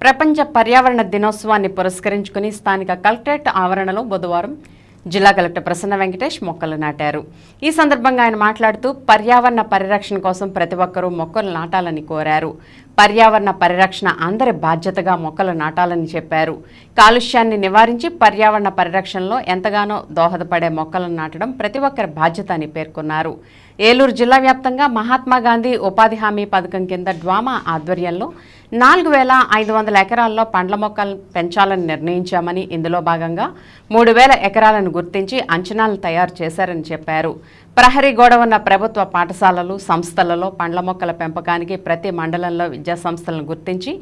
ప్రపంచ పర్యావరణ దినోత్సవాన్ని పురస్కరించుకుని స్థానిక కలెక్టరేట్ ఆవరణలో బుధవారం జిల్లా కలెక్టర్ ప్రసన్న వెంకటేష్ మొక్కలు నాటారు. ఈ సందర్భంగా ఆయన మాట్లాడుతూ పర్యావరణ పరిరక్షణ కోసం ప్రతి ఒక్కరూ మొక్కలు నాటాలని కోరారు. పర్యావరణ పరిరక్షణ అందరి బాధ్యతగా మొక్కలు నాటాలని చెప్పారు. కాలుష్యాన్ని నివారించి పర్యావరణ పరిరక్షణలో ఎంతగానో దోహదపడే మొక్కలను నాటడం ప్రతి ఒక్కరి బాధ్యత అని పేర్కొన్నారు. ఏలూరు జిల్లా వ్యాప్తంగా మహాత్మా గాంధీ ఉపాధి హామీ పథకం కింద డ్వామా ఆధ్వర్యంలో నాలుగు వేల ఐదు వందల ఎకరాల్లో పండ్ల మొక్కలు పెంచాలని నిర్ణయించామని ఇందులో భాగంగా మూడు వేల ఎకరాలను గుర్తించి అంచనాలు తయారు చేశారని చెప్పారు. ప్రహరీ గోడ ఉన్న ప్రభుత్వ పాఠశాలలు సంస్థలలో పండ్ల మొక్కల పెంపకానికి ప్రతి మండలంలో విద్యా సంస్థలను గుర్తించి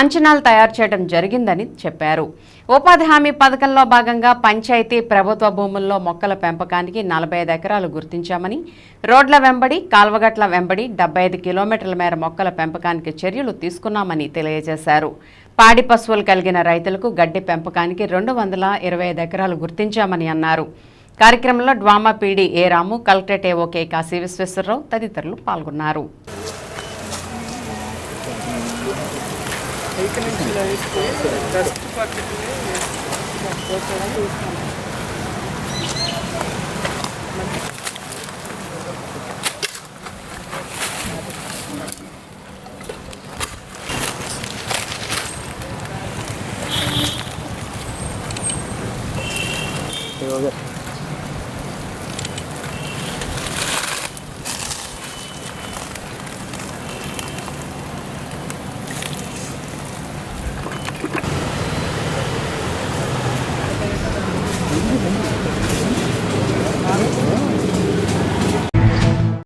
అంచనాలు తయారు చేయడం జరిగిందని చెప్పారు. ఉపాధి హామీ పథకంలో భాగంగా పంచాయతీ ప్రభుత్వ భూముల్లో మొక్కల పెంపకానికి నలభై ఐదు ఎకరాలు గుర్తించామని రోడ్ల వెంబడి కాల్వగట్ల వెంబడి డెబ్బై ఐదు కిలోమీటర్ల మేర మొక్కల పెంపకానికి చర్యలు తీసుకున్నామని తెలియజేశారు. పాడి పశువులు కలిగిన రైతులకు గడ్డి పెంపకానికి రెండు వందల ఇరవై ఎకరాలు గుర్తించామని అన్నారు. కార్యక్రమంలో DWAMA PD A Ramu collectorate AO K Kashi Visweswararao తదితరులు పాల్గొన్నారు Gracias.